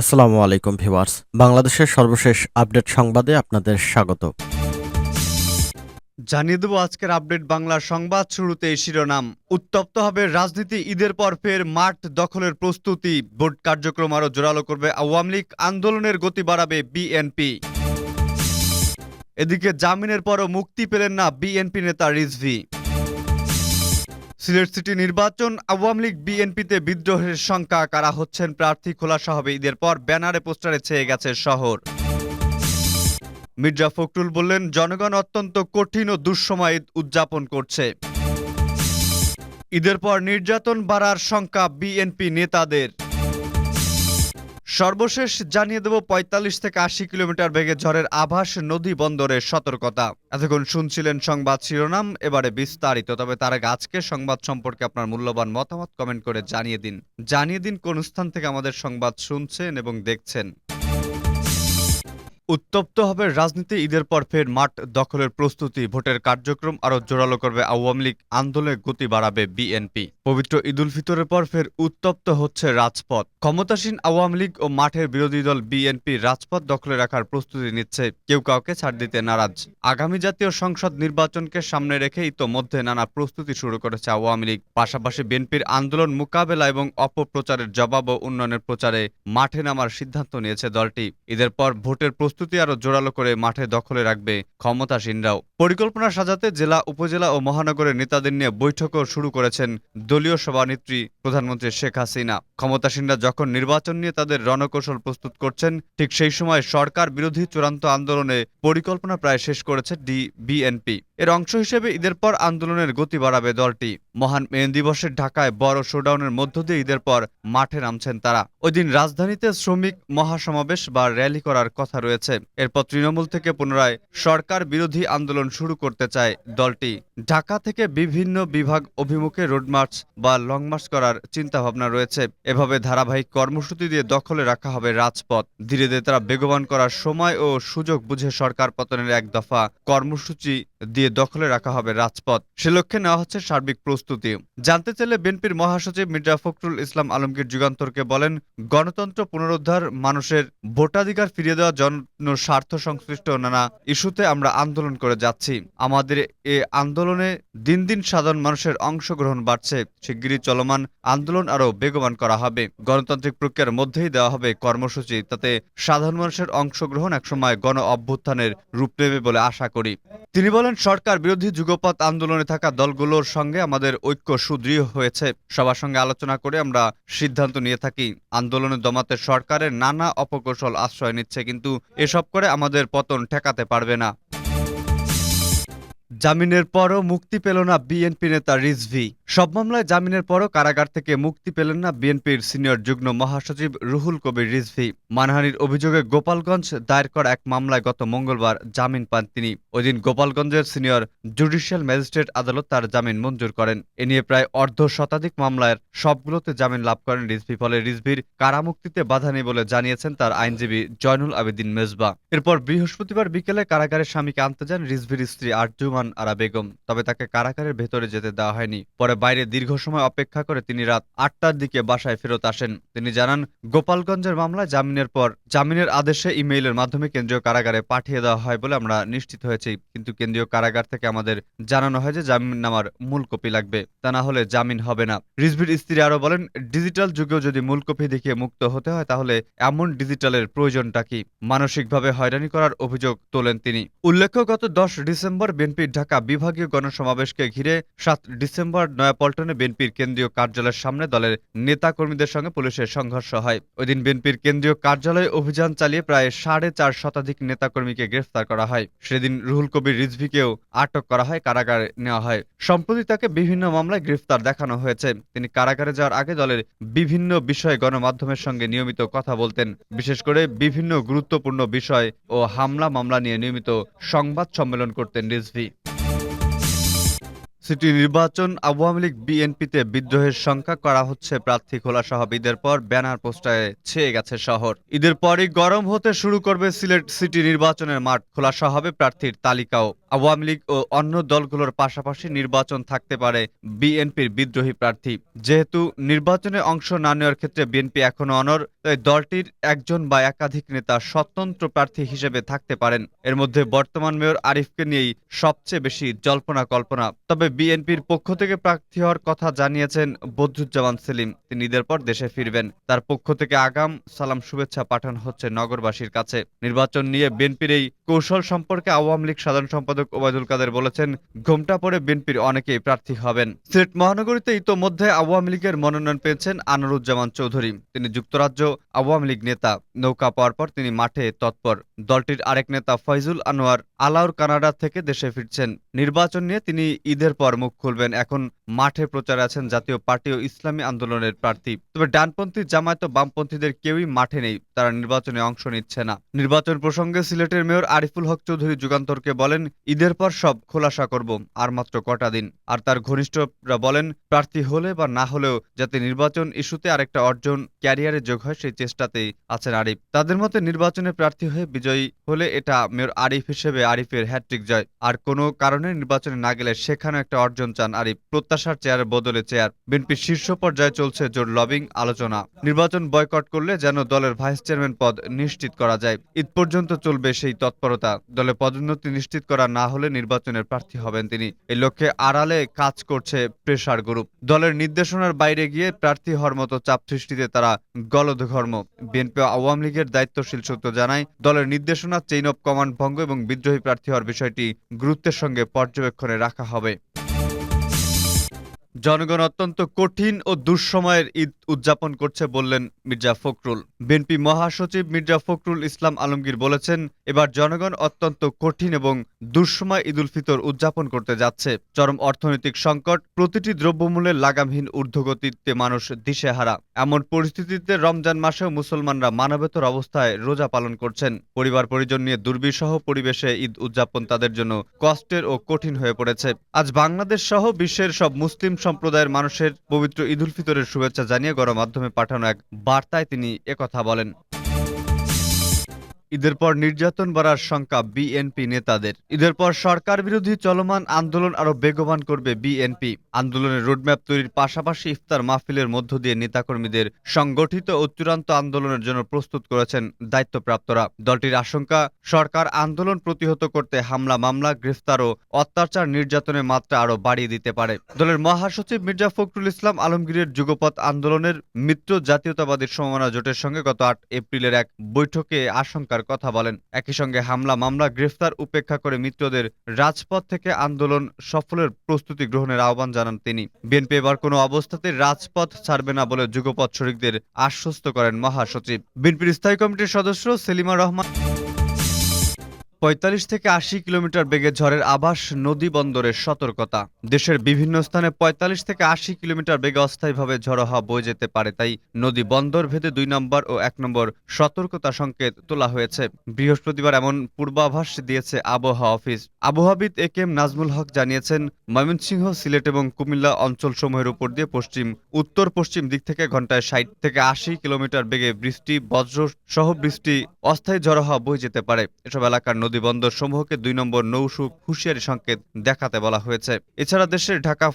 আসসালামু আলাইকুম ভিউয়ার্স। বাংলাদেশের সর্বশেষ আপডেট সংবাদে আপনাদের স্বাগত। জানিয়ে দেব আজকের আপডেট বাংলা সংবাদ শুরুতে শিরোনাম। উত্তপ্ত হবে রাজনীতি, ঈদের পর ফের মাঠ দখলের প্রস্তুতি। ভোট কার্যক্রম আরও জোরালো করবে আওয়ামী লীগ, আন্দোলনের গতি বাড়াবে বিএনপি। এদিকে জামিনের পরও মুক্তি পেলেন না বিএনপি নেতা রিজভি। সিলেট সিটি নির্বাচন আওয়ামী লীগ বিএনপিতে বিদ্রোহের সংখ্যা কারা হচ্ছেন প্রার্থী খোলাসা হবে ঈদের পর, ব্যানারে পোস্টারে ছেয়ে গেছে শহর। মির্জা ফখরুল বললেন, জনগণ অত্যন্ত কঠিন ও দুঃসময় উদযাপন করছে। ঈদের পর নির্যাতন বাড়ার শঙ্কা বিএনপি নেতাদের। সর্বশেষ জানিয়ে দেব, পঁয়তাল্লিশ থেকে আশি কিলোমিটার বেগে ঝড়ের আভাস নদী বন্দরের সতর্কতা। এতক্ষণ শুনছিলেন সংবাদ শিরোনাম, এবারে বিস্তারিত, তবে তার আগে আজকে সংবাদ সম্পর্কে আপনার মূল্যবান মতামত কমেন্ট করে জানিয়ে দিন। জানিয়ে দিন কোন স্থান থেকে আমাদের সংবাদ শুনছেন এবং দেখছেন। উত্তপ্ত হবে রাজনীতি। ঈদের পর ফের মাঠ দখলের প্রস্তুতি। ভোটের কার্যক্রম আরও জোরালো করবে আওয়ামী লীগ। আন্দোলনের গতি বাড়াবে বিএনপি। পবিত্র ঈদুল ফিতরের পর ফের উত্তপ্ত হচ্ছে রাজপথ। ক্ষমতাসীন আওয়ামী লীগ ও মাঠের বিরোধী দল বিএনপি রাজপথ দখলে রাখার প্রস্তুতি নিচ্ছে। কেউ কাউকে ছাড় দিতে নারাজ। আগামী জাতীয় সংসদ নির্বাচনকে সামনে রেখে ইতোমধ্যে নানা প্রস্তুতি শুরু করেছে আওয়ামী লীগ। পাশাপাশি বিএনপির আন্দোলন মোকাবেলা এবং অপপ্রচারের জবাব ও উন্নয়নের প্রচারে মাঠে নামার সিদ্ধান্ত নিয়েছে দলটি। ঈদের পর ভোটের প্রস্তুতি আরও জোরালো করে মাঠে দখলে রাখবে ক্ষমতাসীনরাও। পরিকল্পনা সাজাতে জেলা, উপজেলা ও মহানগরের নেতাদের নিয়ে বৈঠকও শুরু করেছেন দলীয় সভানেত্রী প্রধানমন্ত্রী শেখ হাসিনা। ক্ষমতাসীনরা যখন নির্বাচন নিয়ে তাদের রণকৌশল প্রস্তুত করছেন, ঠিক সেই সময় সরকার বিরোধী চূড়ান্ত আন্দোলনে পরিকল্পনা প্রায় শেষ করেছে ডি, বিএনপি। এর অংশ হিসেবে ঈদের পর আন্দোলনের গতি বাড়াবে দলটি। মহান মে দিবসের ঢাকায় বড় শোডাউনের মধ্য দিয়ে ঈদের পর মাঠে নামছেন তারা। ওই দিন রাজধানীতে শ্রমিক মহাসমাবেশ বা র্যালি করার কথা রয়েছে। এরপর তৃণমূল থেকে পুনরায় সরকার বিরোধী আন্দোলন শুরু করতে চায় দলটি। ঢাকা থেকে বিভিন্ন বিভাগ অভিমুখে রোড মার্চ বা লং মার্চ করার চিন্তা ভাবনা রয়েছে। এভাবে ধারাবাহিক কর্মসূচি দিয়ে দখলে রাখা হবে রাজপথ। ধীরে ধীরে তারা বেগবান করার সময় ও সুযোগ বুঝে সরকার পতনের এক দফা কর্মসূচি দিয়ে দখলে রাখা হবে রাজপথ। সে লক্ষ্যে নেওয়া হচ্ছে সার্বিক প্রস্তুতি। জানতে চাইলে বিএনপির মহাসচিব মির্জা ফখরুল ইসলাম আলমগীর যুগান্তরকে বলেন, গণতন্ত্র পুনরুদ্ধার মানুষের ভোটাধিকার ফিরিয়ে দেওয়া স্বার্থ সংশ্লিষ্ট নানা ইস্যুতে আমরা আন্দোলন করে যাচ্ছি। আমাদের এ আন্দোলনে দিন দিন সাধারণ মানুষের অংশগ্রহণ বাড়ছে। শিগগিরই চলমান আন্দোলন আরও বেগবান করা হবে। গণতান্ত্রিক প্রক্রিয়ার মধ্যেই দেওয়া হবে কর্মসূচি, তাতে সাধারণ মানুষের অংশগ্রহণ একসময় গণ অভ্যুত্থানের রূপ নেবে বলে আশা করি। তিনি বলেন, সরকার বিরোধী যুগপৎ আন্দোলনে থাকা দলগুলোর সঙ্গে আমাদের ঐক্য সুদৃঢ় হয়েছে। সবার সঙ্গে আলোচনা করে আমরা সিদ্ধান্ত নিয়ে থাকি। আন্দোলনে দমাতে সরকারের নানা অপকৌশল আশ্রয় নিচ্ছে, কিন্তু এসব করে আমাদের পতন ঠেকাতে পারবে না। জামিনের পরও মুক্তি পেল না বিএনপি নেতা রিজভি। সব মামলায় জামিনের পরও কারাগার থেকে মুক্তি পেলেন না বিএনপির সিনিয়র যুগ্ম মহাসচিব রুহুল কবির রিজভি। মানহানির অভিযোগে গোপালগঞ্জ দায়ের করা এক মামলায় গত মঙ্গলবার জামিন পান তিনি। ওই দিন গোপালগঞ্জের সিনিয়র জুডিশিয়াল ম্যাজিস্ট্রেট আদালত তার জামিন মঞ্জুর করেন। এ নিয়ে প্রায় অর্ধ শতাধিক মামলার সবগুলোতে জামিন লাভ করেন রিজভি, ফলে রিজভির কারামুক্তিতে বাধা নেই বলে জানিয়েছেন তার আইনজীবী জয়নুল আবেদিন মেজবা। এরপর বৃহস্পতিবার বিকেলে কারাগারের স্বামীকে আনতে যান রিজভির স্ত্রী আরজুমান আরা বেগম। তবে তাকে কারাগারের ভেতরে যেতে দেওয়া হয়নি। পরে বাইরে দীর্ঘ সময় অপেক্ষা করে তিনি রাত আটটার দিকে বাসায় ফেরত আসেন। তিনি জানান, গোপালগঞ্জের মামলায় জামিনের পর জামিনের আদেশে ইমেইলের মাধ্যমে কেন্দ্রীয় কারাগারে পাঠিয়ে দেওয়া হয় বলে আমরা নিশ্চিত হয়েছি। কিন্তু কেন্দ্রীয় কারাগার থেকে আমাদের জানানো হয় যে জামিন নামার মূল কপি লাগবে, তা না হলে জামিন হবে না। রিজভির স্ত্রী আরও বলেন, ডিজিটাল যুগেও যদি মূল কপি দেখিয়ে মুক্ত হতে হয়, তাহলে এমন ডিজিটালের প্রয়োজনটা কি? মানসিকভাবে হয়রানি করার অভিযোগ তোলেন তিনি। উল্লেখ্য, গত দশ ডিসেম্বর বিএনপির ঢাকা বিভাগীয় গণসমাবেশকে ঘিরে সাত ডিসেম্বর নয়াপল্টনে বিএনপির কেন্দ্রীয় কার্যালয়ের সামনে দলের নেতা কর্মীদের সঙ্গে পুলিশের সংঘর্ষ হয়। ওই দিন বিএনপির কেন্দ্রীয় কার্যালয়ে অভিযান চালিয়ে প্রায় সাড়ে চার শতাধিক নেতাকর্মীকে গ্রেফতার করা হয়। সেদিন রুহুল কবির রিজভিকেও আটক করা হয়, কারাগারে নেওয়া হয়। সম্প্রতি তাকে বিভিন্ন মামলায় গ্রেফতার দেখানো হয়েছে। তিনি কারাগারে যাওয়ার আগে দলের বিভিন্ন বিষয়ে গণমাধ্যমের সঙ্গে নিয়মিত কথা বলতেন। বিশেষ করে বিভিন্ন গুরুত্বপূর্ণ বিষয় ও হামলা মামলা নিয়ে নিয়মিত সংবাদ সম্মেলন করতেন রিজভি। সিটি নির্বাচন আওয়ামী লীগ বিএনপিতে বিদ্রোহের সংখ্যা করা হচ্ছে। প্রার্থী খোলা সহ ঈদের পর ব্যানার পোস্টারে ছেয়ে গেছে শহর। ঈদের পরই গরম হতে শুরু করবে সিলেট সিটি নির্বাচনের মাঠ। খোলা সহ হবে প্রার্থীর তালিকাও। আওয়ামী লীগ ও অন্য দলগুলোর পাশাপাশি নির্বাচন থাকতে পারে বিএনপির বিদ্রোহী প্রার্থী। যেহেতু নির্বাচনে অংশ না নেওয়ার ক্ষেত্রে বিএনপি এখনও অনর তাই দলটির একজন বা একাধিক নেতা স্বতন্ত্র প্রার্থী হিসেবে থাকতে পারেন। এর মধ্যে বর্তমান মেয়র আরিফকে নিয়েই সবচেয়ে বেশি জল্পনা কল্পনা। তবে বিএনপির পক্ষ থেকে প্রার্থী হওয়ার কথা জানিয়েছেন বদরুজ্জামান সেলিম। তিনি ঈদের পর দেশে ফিরবেন। তার পক্ষ থেকে আগাম সালাম শুভেচ্ছা পাঠানো হচ্ছে নগরবাসীর কাছে। নির্বাচন নিয়ে বিএনপির এই কৌশল সম্পর্কে আওয়ামী লীগ সাধারণ সম্পাদক ওবায়দুল কাদের বলেছেন, ঘোমটা পরে বিএনপির অনেকেই প্রার্থী হবেন। সিলেট মহানগরীতে ইতোমধ্যে আওয়ামী লীগের মনোনয়ন পেয়েছেন আনোয়ারুজ্জামান চৌধুরী। তিনি যুক্তরাজ্য আওয়ামী লীগ নেতা। নৌকা পাওয়ার পর তিনি মাঠে তৎপর। দলটির আরেক নেতা ফয়জুল আনোয়ার আলাউর কানাডা থেকে দেশে ফিরছেন। নির্বাচন নিয়ে তিনি ঈদের পর মুখ খুলবেন। এখন মাঠে প্রচারে আছেন জাতীয় পার্টি ও ইসলামী আন্দোলনের প্রার্থী। তবে ডানপন্থী জামায়াত বামপন্থীদের কেউই মাঠে নেই। তারা নির্বাচনে অংশ নিচ্ছে না। নির্বাচন প্রসঙ্গে সিলেটের মেয়র আরিফুল হক চৌধুরী যুগান্তরকে বলেন, ঈদের পর সব খোলাসা করব, আর মাত্র কটা দিন। আর তার ঘনিষ্ঠরা বলেন, প্রার্থী হলে বা না হলেও যাতে নির্বাচন ইস্যুতে আরেকটা অর্জন ক্যারিয়ারে যোগ হয়, সেই চেষ্টাতেই আছেন আরিফ। তাদের মতে, নির্বাচনে প্রার্থী হয়ে বিজয়ী হলে এটা মেয়র আরিফ হিসেবে আরিফের হ্যাট্রিক জয়। আর কোনো কারণে নির্বাচনে না গেলে সেখানেও একটা অর্জন চান আরিফ। প্রত্যাশার চেয়ারের বদলে চেয়ার। বিএনপির শীর্ষ পর্যায়ে চলছে জোর লবিং আলোচনা। নির্বাচন বয়কট করলে যেন দলের ভাইস চেয়ারম্যান পদ নিশ্চিত করা যায়। ঈদ পর্যন্ত চলবে সেই তৎপরতা দলে পদোন্নতি নিশ্চিত করা না হলে নির্বাচনের প্রার্থী হবেন তিনি। এই লক্ষ্যে আড়ালে কাজ করছে প্রেশার গ্রুপ দলের নির্দেশনার বাইরে গিয়ে প্রার্থী হওয়ার মতো চাপ সৃষ্টিতে তারা গলদঘর্ম। বিএনপি আওয়ামী লীগের দায়িত্বশীল সূত্র জানায়, দলের নির্দেশনা চেইন অব কমান্ড ভঙ্গ এবং বিদ্রোহী প্রার্থী হওয়ার বিষয়টি গুরুত্বের সঙ্গে পর্যবেক্ষণে রাখা হবে। জনগণ অত্যন্ত কঠিন ও দুঃসময়ের ঈদ উদযাপন করছে বললেন মির্জা ফখরুল। বিএনপি মহাসচিব মির্জা ফখরুল ইসলাম আলমগীর বলেছেন, এবার জনগণ অত্যন্ত কঠিন এবং দুঃসময় ঈদুল ফিতর উদযাপন করতে যাচ্ছে। চরম অর্থনৈতিক সংকট, প্রতিটি দ্রব্যমূল্যের লাগামহীন ঊর্ধ্বগতিতে মানুষ দিশেহারা। এমন পরিস্থিতিতে রমজান মাসেও মুসলমানরা মানবেতর অবস্থায় রোজা পালন করছেন। পরিবার পরিজন নিয়ে দুর্বিষহ পরিবেশে ঈদ উদযাপন তাদের জন্য কষ্টের ও কঠিন হয়ে পড়েছে। আজ বাংলাদেশ সহ বিশ্বের সব মুসলিম সম্প্রদায়ের মানুষের পবিত্র ঈদুল ফিতরের শুভেচ্ছা জানিয়ে গণমাধ্যমে পাঠানো এক বার্তায় তিনি একথা বলেন। ঈদের পর নির্যাতন বাড়ার শঙ্কা বিএনপি নেতাদের। ঈদের পর সরকার বিরোধী চলমান আন্দোলন আরও বেগবান করবে বিএনপি। আন্দোলনের রোডম্যাপ তৈরির পাশাপাশি ইফতার মাহফিলের মধ্য দিয়ে নেতাকর্মীদের সংগঠিত ও চূড়ান্ত আন্দোলনের জন্য প্রস্তুত করেছেন দায়িত্বপ্রাপ্তরা। দলটির আশঙ্কা, সরকার আন্দোলন প্রতিহত করতে হামলা, মামলা, গ্রেফতার ও অত্যাচার নির্যাতনের মাত্রা আরও বাড়িয়ে দিতে পারে। দলের মহাসচিব মির্জা ফখরুল ইসলাম আলমগীরের যুগপথ আন্দোলনের মিত্র জাতীয়তাবাদী সমমনা জোটের সঙ্গে গত আট এপ্রিলের এক বৈঠকে আশঙ্কার কথা বলেন। একই সঙ্গে হামলা, মামলা, গ্রেফতার, উপেক্ষা করে মিত্রদের রাজপথ থেকে আন্দোলন সফলের প্রস্তুতি গ্রহণের আহ্বান জানান তিনি। বিএনপি এবার কোনো অবস্থাতে রাজপথ ছাড়বে না বলে যুগপথ শরিকদের আশ্বস্ত করেন মহাসচিব। বিএনপির স্থায়ী কমিটির সদস্য সেলিমা রহমান পঁয়তাল্লিশ থেকে আশি কিলোমিটার বেগে ঝড়ের আবাস নদী বন্দরের সতর্কতা। দেশের বিভিন্ন স্থানে পঁয়তাল্লিশ থেকে আশি কিলোমিটার বেগে অস্থায়ীভাবে ঝড়ো হওয়া বয়ে যেতে পারে, তাই নদী বন্দর ভেদে দুই নম্বর ও এক নম্বর সতর্কতা সংকেত তোলা হয়েছে। বৃহস্পতিবার এমন পূর্বাভাস দিয়েছে আবহাওয়া office. আবহাওয়াবিদ A K M Nazmul Haque জানিয়েছেন, ময়মনসিংহ, সিলেট এবং কুমিল্লা অঞ্চলসমূহের উপর দিয়ে পশ্চিম উত্তর পশ্চিম দিক থেকে ঘন্টায় ষাট থেকে আশি কিলোমিটার বেগে বৃষ্টি বজ্র সহ বৃষ্টি, অস্থায়ী ঝড়ো হওয়া বয়ে যেতে পারে। এসব এলাকার নদী বন্দর সমূহকে দুই নম্বর নৌসু হুঁশিয়ারি সংকেত দেখাতে বলা হয়েছে। এছাড়া দেশের ঢাকা